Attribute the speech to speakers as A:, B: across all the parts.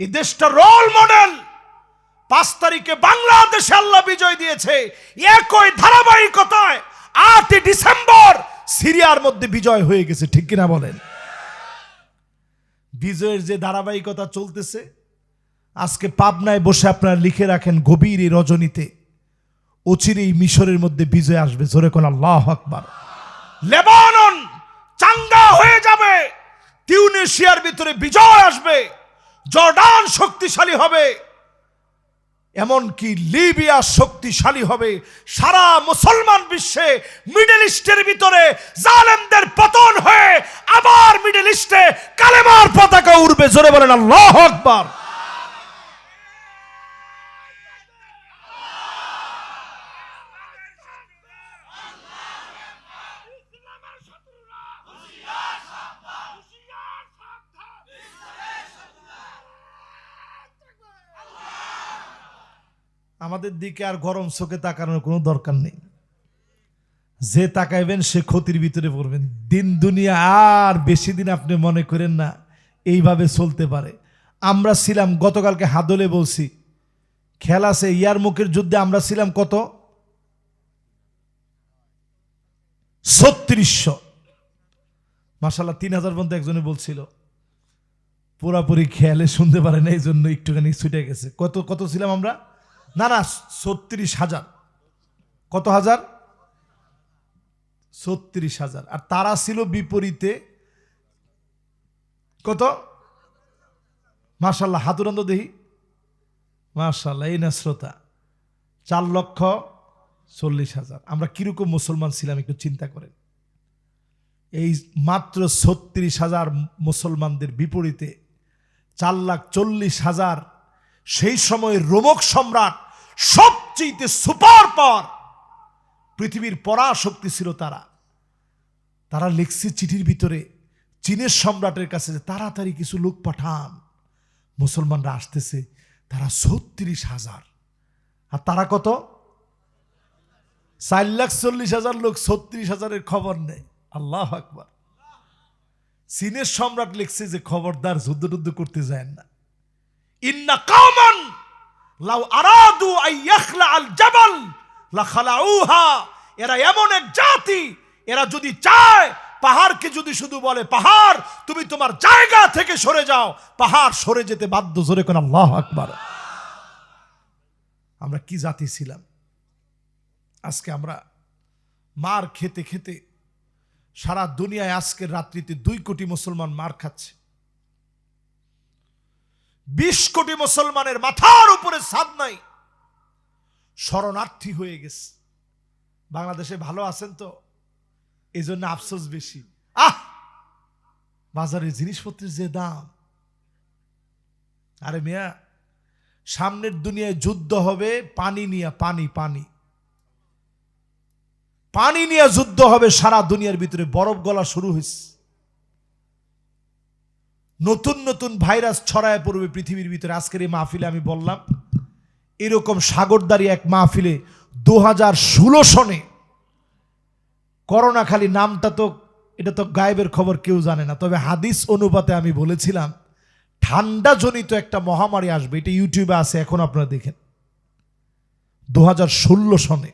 A: এই দেশটা role model পাঁচ তারিখে বাংলাদেশে আল্লাহ বিজয় দিয়েছে। একই ধারাবাহিকতায় আটই ডিসেম্বর সিরিয়ার মধ্যে বিজয় হয়ে গেছে, ঠিক কিনা বলেন? বিজয়ের যে ধারাবাহিকতা চলতেছে, আজকে পাবনায় বসে আপনারা লিখে রাখেন গভীর এই রজনীতে অচিরেই মিশরের মধ্যে বিজয় আসবে, জোরে কোন আল্লাহ আকবার। লেবানন চাঙ্গা হয়ে যাবে টিউনিশিয়ার ভিতরে বিজয় আসবে। জর্ডান শক্তিশালী হবে। এমনকি লিবিয়া শক্তিশালী হবে। সারা মুসলমান বিশ্বে মিডল ইস্টের ভিতরে জালেমদের পতন হয়ে আবার মিডল ইস্টে কালেমার পতাকা উড়বে। জোরে বলেন, আল্লাহ আকবার। আমাদের দিকে আর গরম চোখে তাকানোর কোনো দরকার নেই। যে তাকাইবেন, সে ক্ষতির ভিতরে পড়বেন। দিন, দুনিয়া আর বেশি দিন আপনি মনে করেন না, এইভাবে চলতে পারে। আমরা ছিলাম, গতকালকে হাদলে বলছি খেলা আছে, ইয়ার মুখের যুদ্ধে আমরা ছিলাম কত? ছত্রিশশো। মাসাল্লাহ তিন হাজার পর্যন্ত একজনে বলছিল, পুরাপুরি খেয়ালে শুনতে পারে না এই জন্য একটুখানি ছুটে গেছে। কত কত ছিলাম আমরা? না না, ছত্রিশ হাজার। কত হাজার? ছত্রিশ হাজার। আর তারা ছিল বিপরীতে। কত? মার্শাল্লাহ হাতুরন্দ দেহি মার্শাল্লাহ এই না শ্রোতা, চার লক্ষ চল্লিশ হাজার। আমরা কীরকম মুসলমান ছিলাম, একটু চিন্তা করেন। এই মাত্র ছত্রিশ হাজার মুসলমানদের বিপরীতে চার লাখ চল্লিশ হাজার, সেই সময় রোমক সম্রাট সবচেয়ে সুপার পাওয়ার পৃথিবীর পরাশক্তি ছিল তারা। তারা লিখছে চিঠির ভিতরে চীনের সম্রাটের কাছে যে তাড়াতাড়ি কিছু লোক পাঠান। মুসলমানরা আসতেছে, তারা ছত্রিশ হাজার। আর তারা কত? চার লাখ চল্লিশ হাজার লোক ছত্রিশ হাজারের খবর নেই আল্লাহ আকবার। চীনের সম্রাট লিখছে যে খবরদার যুদ্ধ টুদ্ধ করতে যায় না। ইন্না কামান লাউ আরাদু আইয়াখলা আল জাবাল, লা খালাউহা। এরা এমন এক জাতি, এরা যদি চায়, পাহাড়কে যদি শুধু বলে পাহাড়, তুমি তোমার জায়গা থেকে সরে যাও, পাহাড় সরে যেতে বাধ্য, জোরে কোন আল্লাহ আকবার। আমরা কি জাতি ছিলাম? আজকে আমরা মার খেতে খেতে সারা দুনিয়ায় আজকের রাত্রিতে দুই কোটি মুসলমান মার খাচ্ছে। বিশ কোটি মুসলমানের মাথার উপরে সাদ নাই। শরণার্থী হয়ে গেছে। বাংলাদেশে ভালো আছেন তো? এই জন্য আফসোস বেশি। আহ! বাজারে জিনিসপত্রের যে দাম। আরে মিয়া, সামনের দুনিয়ায় যুদ্ধ হবে, পানি নিয়ে পানি পানি। পানি নিয়ে যুদ্ধ হবে, সারা দুনিয়ার ভিতরে বরফ গলা শুরু হয়েছে নতুন নতুন ভাইরাস ছড়ায় পড়বে পৃথিবীর ভিতরে। আজকের এই মাহফিলে আমি বললাম, এরকম সাগরদারি এক মাহফিলে দু হাজার ষোলো সনে করোনা খালি নামটা তো, এটা তো গায়েবের খবর, কেউ জানে না। তবে হাদিস অনুপাতে আমি বলেছিলাম ঠান্ডা জনিত একটা মহামারী আসবে। এটা ইউটিউবে আছে, এখন আপনারা দেখেন। দু হাজার ষোলো সনে।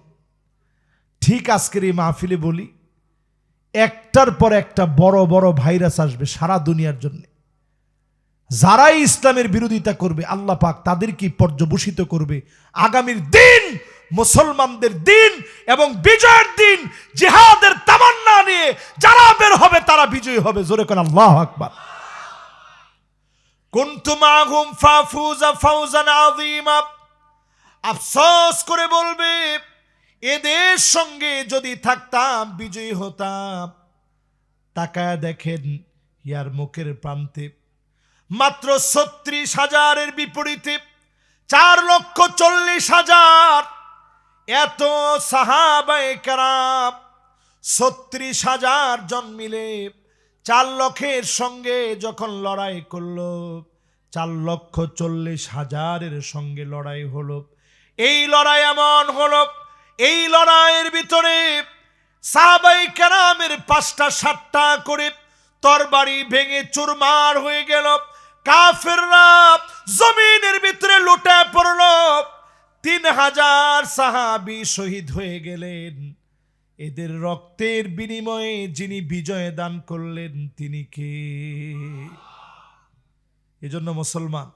A: ঠিক আজকের এই মাহফিলে বলি, একটার পর একটা বড় বড় ভাইরাস আসবে সারা দুনিয়ার জন্য। যারাই ইসলামের বিরোধিতা করবে, আল্লাহ পাক তাদেরকে পর্যবসিত করবে। আগামীর দিন মুসলমানদের দিন এবং বিজয়ের দিন জিহাদের তামান্না নিয়ে যারা বের হবে, তারা বিজয়ী হবে। জোরে কোন আল্লাহ আকবার। ফাউজান আফসোস করে বলবে, এদের সঙ্গে যদি থাকতাম, বিজয়ী হতাম। তাকায় দেখেন, ইয়ার মুখের প্রান্তে মাত্র ছত্রিশ হাজারের বিপরীতে চার লক্ষ চল্লিশ হাজার। এত সাহাবায়ে কারাম ছত্রিশ হাজার জন মিলে চার লক্ষের সঙ্গে যখন লড়াই করল, চার লক্ষ চল্লিশ হাজারের সঙ্গে লড়াই হলো। এই লড়াই এমন হলো, এই লড়াইয়ের ভিতরে সাহাবাই কেরামের পাঁচটা সাতটা করে তরবারি ভেঙে চুরমার হয়ে গেল। কাফেররা জমিনের ভিতরে লুটে পড়ল। তিন হাজার সাহাবি শহীদ হয়ে গেলেন। এদের রক্তের বিনিময়ে যিনি বিজয় দান করলেন, তিনি কে? এজন্য মুসলমান,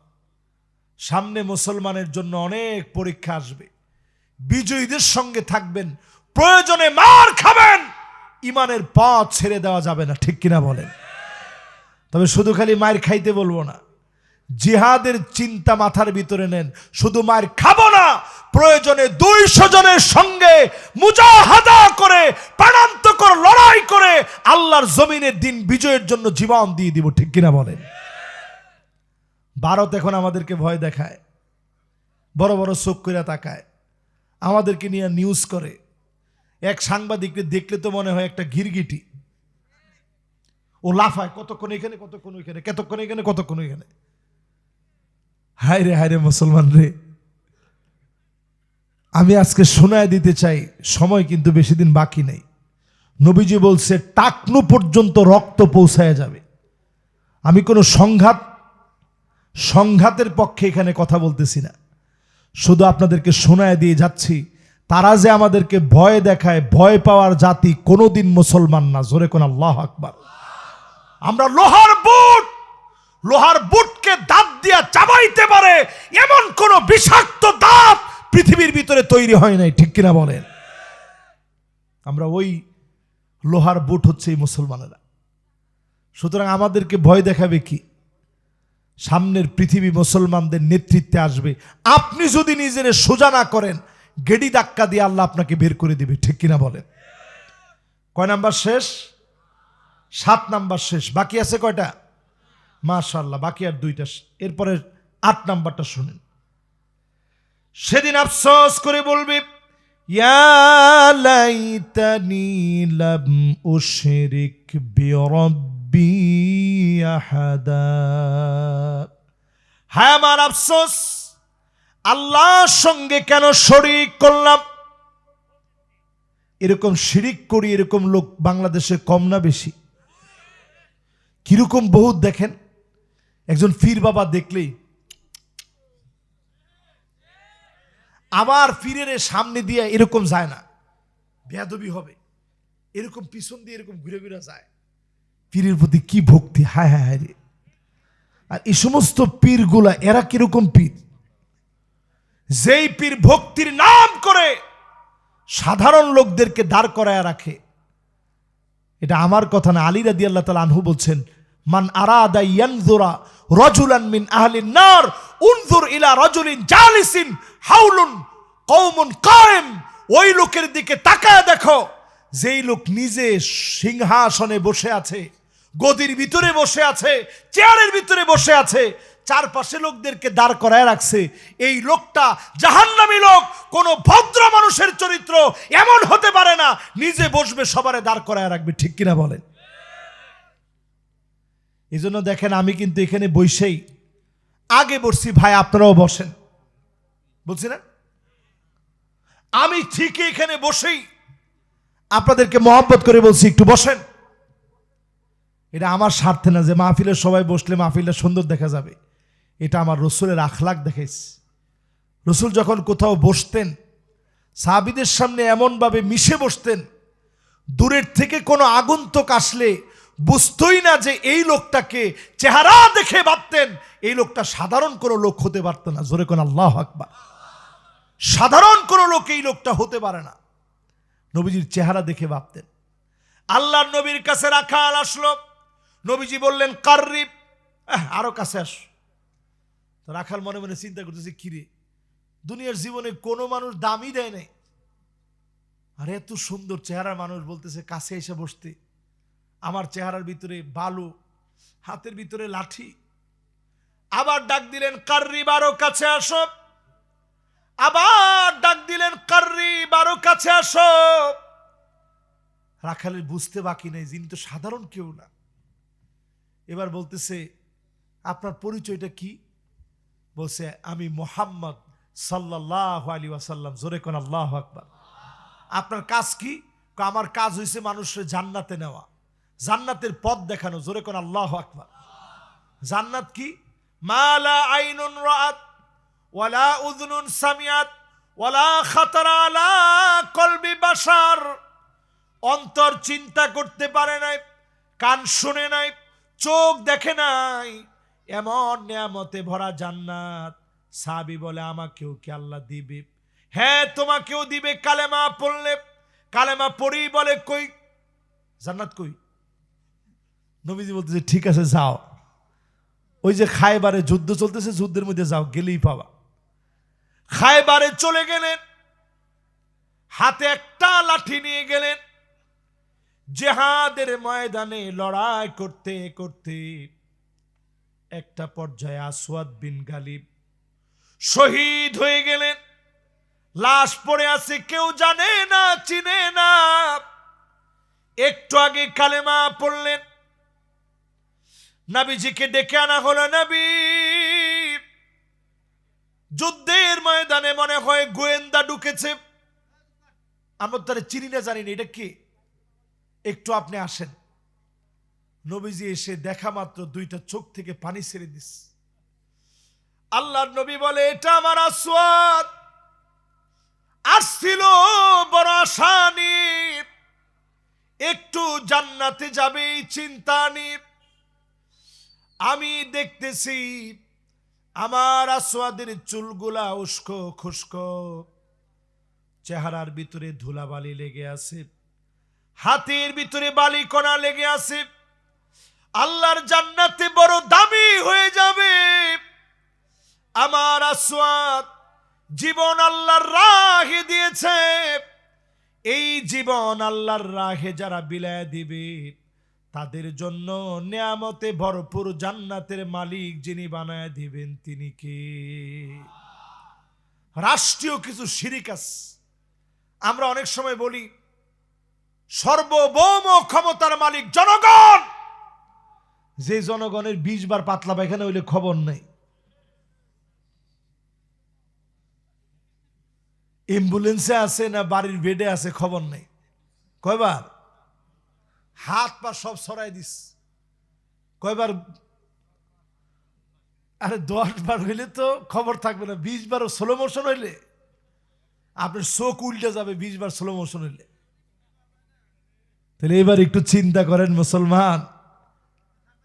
A: সামনে মুসলমানের জন্য অনেক পরীক্ষা আসবে। বিজয়ীদের সঙ্গে থাকবেন, প্রয়োজনে মার খাবেন। ইমানের পথ ছেড়ে দেওয়া যাবে না, ঠিক কিনা বলেন? তবে শুধু খালি মায়ের খাইতে বলব না। জিহাদের চিন্তা মাথার ভিতরে নেন। শুধু মায়ের খাব না, প্রয়োজনে দুইশো জনের সঙ্গে মুজাহাদা করে, প্রাণান্তকর লড়াই করে আল্লাহর জমিনের দিন বিজয়ের জন্য জীবন দিয়ে দিব, ঠিক কিনা বলেন? ভারত এখন আমাদেরকে ভয় দেখায়, বড় বড় চোখ করে তাকায়, আমাদেরকে নিয়ে নিউজ করে। এক সাংবাদিককে দেখলে তো মনে হয় একটা গিরগিটি ও লাফায় কতক্ষণ এখানে, কতক্ষণ ওইখানে, কতক্ষণ এখানে, কতক্ষণ ওইখানে। হায় রে হায় রে মুসলমান রে। আমি আজকে শোনায় দিতে চাই, সময় কিন্তু বেশি দিন বাকি নেই। নবীজি বলছে, টাকনু পর্যন্ত রক্ত পৌঁছায় যাবে। আমি কোনো সংঘাত, সংঘাতের পক্ষে এখানে কথা বলতেছি না। শুধু আপনাদেরকে শোনায় দিয়ে যাচ্ছি, তারা যে আমাদেরকে ভয় দেখায়, ভয় পাওয়ার জাতি কোনোদিন মুসলমান না। জোরে কোন আল্লাহ আকবার। আমরা লোহার বুট, লোহার বুটকে দাঁত দিয়া চাবাইতে পারে, এমন কোন বিষাক্ত দাঁত পৃথিবীর ভিতরে তৈরি হয় নাই, ঠিক কিনা বলেন? আমরা ওই লোহার বুট হচ্ছে এই মুসলমানেরা। সুতরাং আমাদেরকে ভয় দেখাবে কি? সামনের পৃথিবী মুসলমানদের নেতৃত্বে আসবে। আপনি যদি নিজের সোজা না করেন, গেডি ধাক্কা দিয়ে আল্লাহ আপনাকে বের করে দিবে, ঠিক কিনা বলেন? কয় নাম্বার শেষ? সাত নাম্বার শেষ। বাকি আছে কয়টা? মাশাল্লাহ বাকি আর দুইটা এরপরে আট নাম্বারটা শুনেন। সেদিন আফসোস করে বলবে হ্যাঁ আমার আফসোস, আল্লাহর সঙ্গে কেন শরিক করলাম? এরকম শিরিক করি, এরকম লোক বাংলাদেশে কম না বেশি। কীরকম বহুত দেখেন, একজন ফির বাবা দেখলেই। আবার ফিরের সামনে দিয়ে এরকম যায় না। বেয়াদবি হবে। এরকম পিছন দিয়ে এরকম ঘুরে ঘুরে যায়। পীরের প্রতি কি ভক্তি, হায় হায় হায় রে। আর এই সমস্ত পীরগুলা, এরা কীরকম পীর? যেই পীর ভক্তির নাম করে সাধারণ লোকদেরকে দাঁড় করায় রাখে। এটা আমার কথা না, আলী রাদি আল্লাহ তালা আনহু বলছেন, মান আরাদা ইয়ানজুরা রজুলান মিন আহলিন নার উনজুর ইলা রজুলিন জালিসিন হাউলুন কওমুন কায়েম। ওই লোকের দিকে তাকায় দেখো, যেই লোক নিজে সিংহাসনে বসে আছে, গদির ভিতরে বসে আছে, চেয়ারের ভিতরে বসে আছে চারপাশে লোকদেরকে দাঁড় করায় রাখছে। এই লোকটা জাহান্নামী লোক, কোনো ভদ্র মানুষের চরিত্র এমন হতে পারে না, নিজে বসবে সবারে দাঁড় করায় রাখবে, ঠিক কিনা বলেন? এই জন্য দেখেন আমি কিন্তু এখানে বসেই আগে বসছি, ভাই আপনারাও বসেন। বলছি না আমি ঠিকই এখানে বসেই আপনাদেরকে মহব্বত করে বলছি, একটু বসেন। এটা আমার স্বার্থে না যে মাহফিলের সবাই বসলে মাহফিলটা সুন্দর দেখা যাবে। এটা আমার রসুলের আখলাখ দেখাইছে রসুল যখন কোথাও বসতেন সাহাবিদের সামনে এমনভাবে মিশে বসতেন দূরের থেকে কোনো আগন্তুক আসলে বুঝতই না যে এই লোকটাকে চেহারা দেখে ভাবতেন এই লোকটা সাধারণ কোনো লোক হতে পারত না। জোরে কোন আল্লাহ আকবার। সাধারণ কোনো লোক এই লোকটা হতে পারে না। নবীজির চেহারা দেখে ভাবতেন। আল্লাহর নবীর কাছে রাখাল আসলো। নবীজি বললেন কার্রিব। আহ, আরও কাছে আস। তো রাখাল মনে মনে চিন্তা করতেছে কিরে দুনিয়ার জীবনে কোনো মানুষ দামই দেয় নাই। আর এত সুন্দর চেহারার মানুষ বলতেছে, কাছে এসে বসতে। আমার চেহারার ভিতরে বালু, হাতের ভিতরে লাঠি। আবার ডাক দিলেন কার্রিব আরও কাছে আসো। আবার ডাক দিলেন কার্রিব বারো, কাছে আসো। রাখালের বুঝতে বাকি নেই, যিনি তো সাধারণ কেউ না। এবার বলতেছে, আপনার পরিচয়টা কি? বলছে, আমি মোহাম্মদ সাল্লাহ আলী ওয়াসাল্লাম। জোরে কোন আল্লাহ আকবার। আপনার কাজ কি? আমার কাজ হয়েছে মানুষের জান্নাতে নেওয়া, জান্নাতের পথ দেখানো। জোরে কোন আল্লাহ আকবার। জান্নাত কি? মালা আইনুন রাত ওয়ালা উযনুন সামিয়াত ওয়ালা খাতারা আলা কলবি বাসার অন্তর চিন্তা করতে পারে নাই, কান শুনে নাই, চোখ দেখে নাই। এমন নিয়ামতে ভরা জান্নাত। সাবি বলে, আমাকেও কি আল্লাহ দিবে? হ্যাঁ তোমাকেও দিবে, কালেমা পড়লে, কালেমা পড়ি বলে কই? জান্নাত কই? নবীজি বলতেছে, ঠিক আছে, যাও। ওই যে খায়বারে যুদ্ধ চলতেছে, যুদ্ধের মধ্যে যাও, গেলেই পাবা। খায়বারে চলে গেলেন, হাতে একটা লাঠি নিয়ে গেলেন, জেহাদের ময়দানে লড়াই করতে করতে একটা পর্যায়ে আসওয়াদ বিন গালিব শহীদ হয়ে গেলেন। লাশ পড়ে আছে, কেউ জানে না, চিনে না। একটু আগে কালেমা পড়লেন। নাবিজিকে ডেকে আনা হলো নবী। যুদ্ধের ময়দানে মনে হয় গোয়েন্দা ঢুকেছে। আমরা তারা চিনি না জানি না এটা কি? একটু আপনি আসেন। নবীজি এসে দেখা মাত্র দুইটা চোখ থেকে পানি ছেড়ে দিস। আল্লাহর নবী বলে, এটা আমার আসওয়াদ। আসছিল বড় আশা একটু জান্নাতে যাবে চিন্তা আমি দেখতেছি আমার আসওয়াদের চুলগুলা উস্কো খুস্কো। চেহারার ভিতরে ধুলাবালি লেগে আছে। হাতের ভিতরে বালি কণা লেগে আছে। আল্লাহর জান্নাতে বড় দামি হয়ে যাবে। আমার আসওয়াদ জীবন আল্লাহর রাহে দিয়েছে। এই জীবন আল্লাহর রাহে যারা বিলায় দিবে, তাদের জন্য নিয়ামতে ভরপুর জান্নাতের মালিক যিনি বানায় দিবেন তিনি কে? রাষ্ট্রীয় কিছু সিরিকাস আমরা অনেক সময় বলি, সর্বভৌম ক্ষমতার মালিক জনগণ। যে জনগণের বিশ বার পাতলা পায়খানা হইলে খবর নেই। অ্যাম্বুলেন্সে আছে না বাড়ির বেডে আছে খবর নেই। কয়বার? হাত পা সব সরাই দিস। কয়বার? আরে দশ বার হইলে তো খবর থাকবে না, বিশ বার স্লো মোশন হইলে। আপনার চোখ উল্টে যাবে বিশ বার স্লো মোশন হইলে। তাহলে এবার একটু চিন্তা করেন মুসলমান।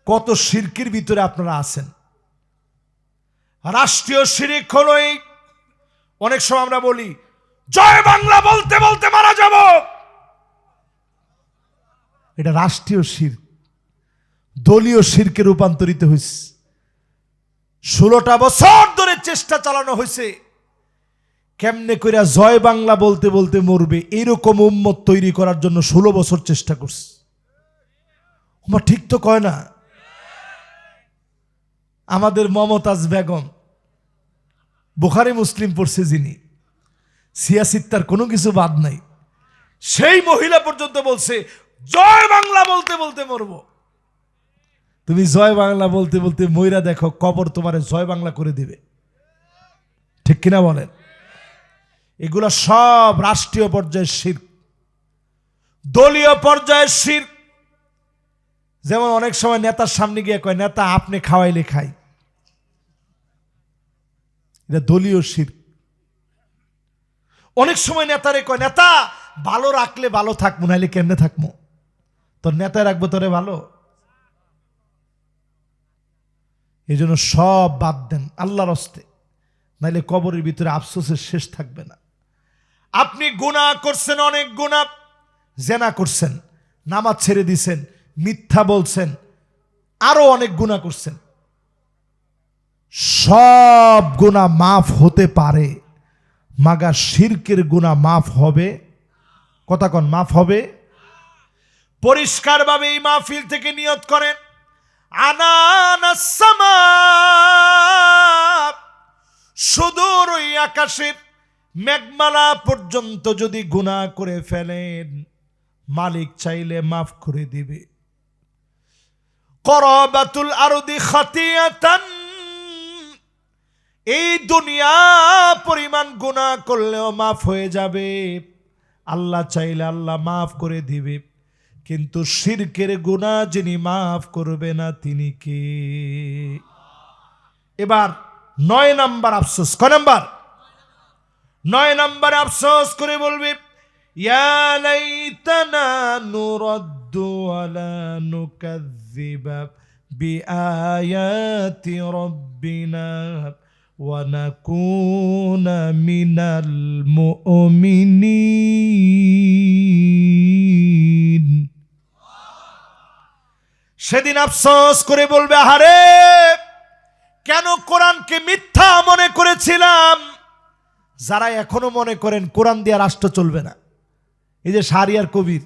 A: কত শিরকির ভিতরে আপনারা আছেন? রাষ্ট্রীয় শিরিক হলো এই অনেক সময় আমরা বলি, জয় বাংলা বলতে বলতে মারা যাব। এটা রাষ্ট্রীয় শির, দলীয় শিরকে রূপান্তরিত হয়েছে ষোলোটা বছর ধরে চেষ্টা চালানো হয়েছে কেমনে কইরা জয় বাংলা বলতে বলতে মরবে এইরকম উম্মত তৈরি করার জন্য ষোলো বছর চেষ্টা করছে। আমার ঠিক তো কয় না? আমাদের মমতাজ বেগম, বুখারি মুসলিম পড়ছে যিনি সিয়াসিত্তার কোনো কিছু বাদ নাই। সেই মহিলা পর্যন্ত বলছে, জয় বাংলা বলতে বলতে মরবো। তুমি জয় বাংলা বলতে বলতে ময়রা দেখো, কবর তোমারে জয় বাংলা করে দিবে। ঠিক কিনা বলেন? এগুলো সব রাষ্ট্রীয় পর্যায়ের শির দলীয় পর্যায়ের শির যেমন অনেক সময় নেতার সামনে গিয়ে কয়, নেতা, আপনি খাওয়াইলে খাই। এটা দলীয় শির। অনেক সময় নেতারে কয়, নেতা, ভালো রাখলে ভালো থাকব নাহলে কেমনে থাকব? তোর নেতায় রাখব তোরে ভালো? এই জন্য সব বাদ দেন, আল্লাহর হস্তে। নাইলে কবরের ভিতরে আফসোসের শেষ থাকবে না। আপনি গুণা করছেন, অনেক গুণা জেনা করছেন, নামাজ ছেড়ে দিছেন, মিথ্যা বলছেন, আরও অনেক গুণা করছেন। সব গুণা মাফ হতে পারে মাগা শিরকের গুণা মাফ হবে। কথা মাফ হবে। পরিষ্কারভাবে এই মাহফিল থেকে নিয়ত করেন। আনানাসমা সুদূর ওই আকাশের মেঘমালা পর্যন্ত যদি গুণা করে ফেলেন, মালিক চাইলে মাফ করে দিবে। করবাতুল আরদি খাতিয়াতান এই দুনিয়া পরিমাণ গুণা করলেও মাফ হয়ে যাবে। আল্লাহ চাইলে আল্লাহ মাফ করে দিবে, কিন্তু শিরকের গুণা যিনি মাফ করবে না, তিনি কে? এবার নয় নাম্বার আফসোস, ক নাম্বার? নয় নম্বরে আফসোস করে বলবে, ইয়া লাইতানা নুরাদ্দু বিআয়াতি রাব্বিনা। নাকুনা মিনাল মুমিনিন সেদিন আফসোস করে বলবে, আহারে, কেন কোরআনকে মিথ্যা মনে করেছিলাম? যারা এখনও মনে করেন, কোরআন দিয়ে রাষ্ট্র চলবে না। এই যে সারিয়ার কবির,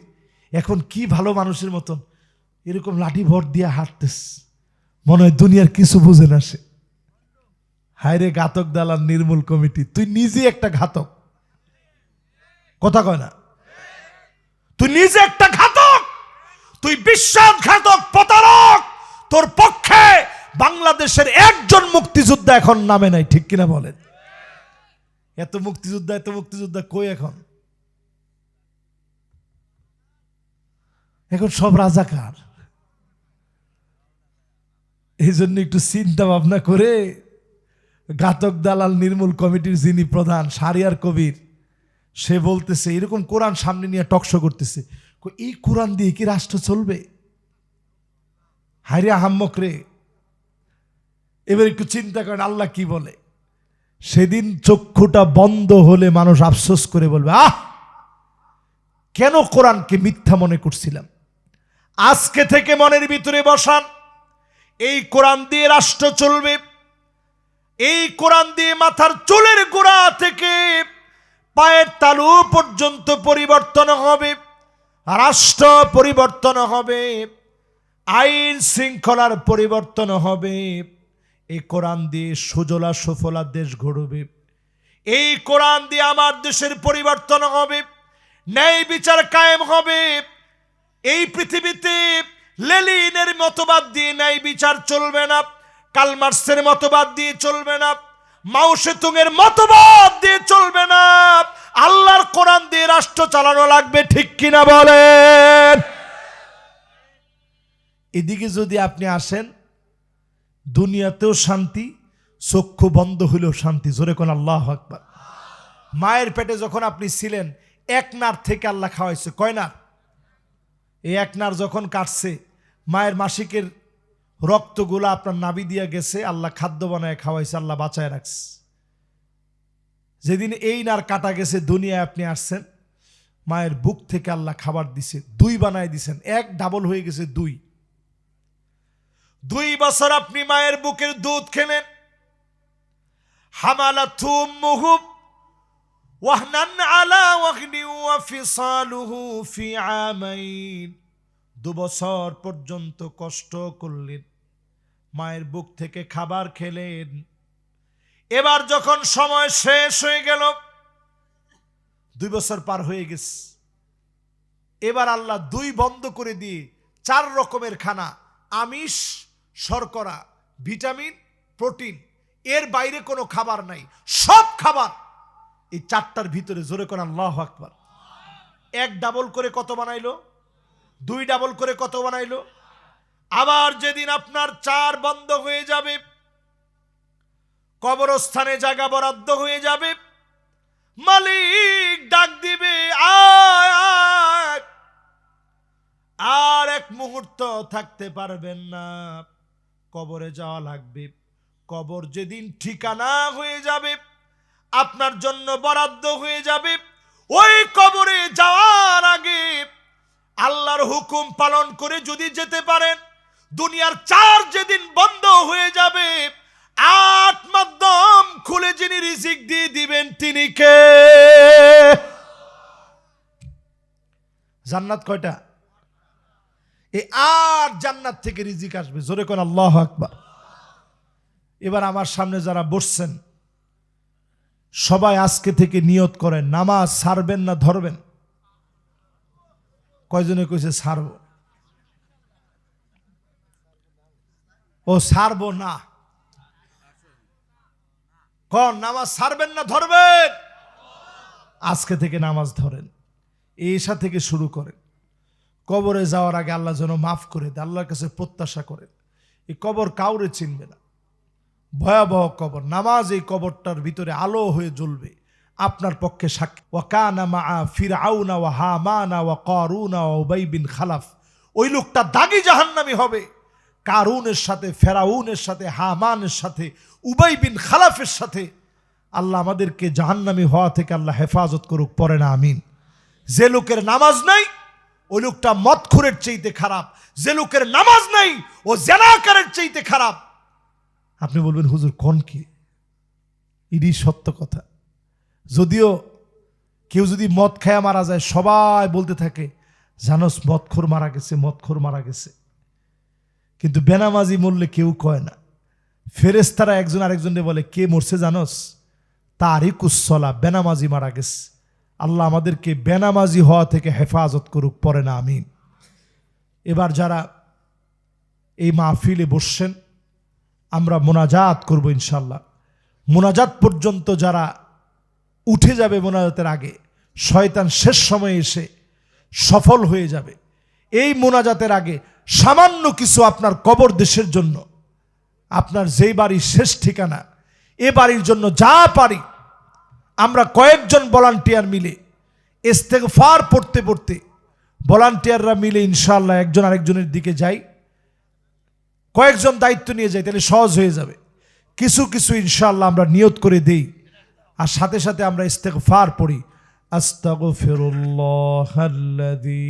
A: এখন কি ভালো মানুষের মতন, এরকম লাঠি ভর দিয়ে হাঁটতেস মনে হয় দুনিয়ার কিছু বুঝে না সে। হায়রে ঘাতক দালাল নির্মূল কমিটি, তুই নিজে একটা ঘাতক। কথা কয় না? তুই নিজে একটা ঘাতক! তুই বিশ্বাসঘাতক প্রতারক! তোর পক্ষে বাংলাদেশের একজন মুক্তিযোদ্ধা এখন নামে নাই, ঠিক কিনা বলেন? এত মুক্তিযোদ্ধা এত মুক্তিযোদ্ধা কই এখন? এখন সব রাজাকার। এই জন্য একটু চিন্তা ভাবনা করে ঘাতক দালাল নির্মূল কমিটির যিনি প্রধান, সারিয়ার কবির, সে বলতেছে, এরকম কোরআন সামনে নিয়ে টকশো করতেছে। এই কোরআন দিয়ে কি রাষ্ট্র চলবে? হাইরে আহাম্মক রে। এবার একটু চিন্তা করেন, আল্লাহ কি বলে? সেদিন চক্ষুটা বন্ধ হলে মানুষ আফসোস করে বলবে, আহ! কেন কোরআনকে মিথ্যা মনে করছিলাম? আজকে থেকে মনের ভিতরে বসান, এই কোরআন দিয়ে রাষ্ট্র চলবে। এই কোরআন দিয়ে মাথার চুলের গোড়া থেকে পায়ের তালু পর্যন্ত পরিবর্তন হবে, রাষ্ট্র পরিবর্তন হবে, আইন শৃঙ্খলার পরিবর্তন হবে। এই কোরআন দিয়ে সুজলা সুফলা দেশ ঘুরবে এই কোরআন দিয়ে আমার দেশের পরিবর্তন হবে, ন্যায় বিচার কায়েম হবে। এই পৃথিবীতে লেলিনের মতবাদ দিয়ে ন্যায় বিচার চলবে না। কালমার্সের মতবাদ দিয়ে চলবে না মাউসেতুংয়ের মতবাদ দিয়ে চলবে না, আল্লাহর কোরআন দিয়ে রাষ্ট্র চালানো লাগবে, ঠিক কিনা বলেন? এদিকে যদি আপনি আসেন, দুনিয়াতেও শান্তি, চক্ষু বন্ধ হইলেও শান্তি, জোরে কোন আল্লাহ আকবার। মায়ের পেটে যখন আপনি ছিলেন, এক নার থেকে আল্লাহ খাওয়াইছে, কয় নার? এই এক নার যখন কাটছে, মায়ের মাসিকের রক্তগুলো আপনার নাবি দিয়া গেছে, আল্লাহ খাদ্য বানায় খাওয়াইছে, আল্লাহ বাঁচায় রাখছে। যেদিন এই নার কাটা গেছে, দুনিয়ায় আপনি আসছেন, মায়ের বুক থেকে আল্লাহ খাবার দিছে, দুই বানায় দিছেন, এক ডাবল হয়ে গেছে দুই। দুই বছর আপনি মায়ের বুকের দুধ খেলেন। হামালা থুম মুহুব ওয়াহনান আলা ওয়াহনি ওয়াফিসালুহু ফি আমাইন। দু বছর পর্যন্ত কষ্ট করলেন। মায়ের বুক থেকে খাবার খেলেন। এবার যখন সময় শেষ হয়ে গেল, দুই বছর পার হয়ে গেছে। এবার আল্লাহ দুই বন্ধ করে দিয়ে চার রকমের খানা, আমিষ, শর্করা, ভিটামিন, প্রোটিন, এর বাইরে কোনো খাবার নাই। সব খাবার এই চারটার ভিতরে জোরে করেন আল্লাহ আকবার। এক ডাবল করে কত বানাইলো? দুই ডাবল করে কত বানাইলো? আবার যেদিন আপনার চার বন্ধ হয়ে যাবে, কবরস্থানে জায়গা বরাদ্দ হয়ে যাবে, মালিক ডাক দিবে। আর এক মুহূর্ত থাকতে পারবেন না, কবরে যাওয়া লাগবে কবর যেদিন ঠিকানা হয়ে যাবে, আপনার জন্য বরাদ্দ হয়ে যাবে, ওই কবরে যাওয়ার আগে আল্লাহর হুকুম পালন করে যদি যেতে পারেন দুনিয়ার চার যেদিন বন্ধ হয়ে যাবে, আট মাধ্যম খুলে যিনি রিজিক দিয়ে দিবেন, তিনি কে? জান্নাত কয়টা? এই আর জান্নাত থেকে রিজিক আসবে। জোরে কোন আল্লাহ আকবার। এবার আমার সামনে যারা বসছেন, সবাই আজকে থেকে নিয়ত করেন, নামাজ সারবেন না, ধরবেন। কয়জনে কইছে ছাড়ব? ও সারব না। কন, নামাজ সারবেন না, ধরবেন? আজকে থেকে নামাজ ধরেন। এসা থেকে শুরু করেন। কবরে যাওয়ার আগে আল্লাহ যেন মাফ করে দেয় আল্লাহর কাছে প্রত্যাশা করেন। এই কবর কাউরে চিনবে না। ভয়াবহ কবর, নামাজ এই কবরটার ভিতরে আলো হয়ে জ্বলবে। আপনার পক্ষে সাক্ষী। ওয়াকানা মা ফির ফিরআউনা ওয়া হামানা ওয়া কারুনা ওয়া বিন খালাফ। ওই লোকটা দাগি জাহান্নামি হবে। কারুনের সাথে, ফেরাউনের সাথে, হামানের সাথে, উবাই বিন খালাফের সাথে আল্লাহ আমাদেরকে জাহান্নামি হওয়া থেকে আল্লাহ হেফাজত করুক পরে না, আমিন। যে লোকের নামাজ নাই, ওই লোকটা মদখুরের চাইতে খারাপ। যে লোকের নামাজ নাই, ও জেনাকারের চাইতে খারাপ। আপনি বলবেন, হুজুর, কোন কি? ইডি সত্য কথা। যদিও কেউ যদি মদ খায়া মারা যায়, সবাই বলতে থাকে, জানোস, মদখোর মারা গেছে, মদখোর মারা গেছে। কিন্তু বেনামাজি মরলে কেউ কয় না। ফেরেস্তারা একজন আরেকজনে বলে, কে মরছে জানোস? তারই কুসলা বেনামাজি মারা গেছে। আল্লাহ আমাদেরকে বেনামাজি হওয়া থেকে হেফাজত করুক পরে না, আমিন। এবার যারা এই মাহফিলে বসছেন, আমরা মোনাজাত করব ইনশাল্লাহ মোনাজাত পর্যন্ত যারা উঠে যাবে মোনাজাতের আগে, শয়তান শেষ সময়ে এসে সফল হয়ে যাবে। এই মোনাজাতের আগে সামান্য কিছু আপনার কবর দেশের জন্য। আপনার যেই বাড়ির শেষ ঠিকানা, এ বাড়ির জন্য যা পারি, আমরা কয়েকজন ভলান্টিয়ার মিলে, ইস্তেগফার পড়তে পড়তে, ভলান্টিয়াররা মিলে ইনশাল্লাহ একজন আরেকজনের দিকে যাই। কয়েকজন দায়িত্ব নিয়ে যাই, তাহলে সহজ হয়ে যাবে। কিছু কিছু ইনশাল্লাহ আমরা নিয়ত করে দেই, আর সাথে সাথে আমরা ইস্তেগফার পড়ি। আস্তাগফিরুল্লাহ আল্লাযী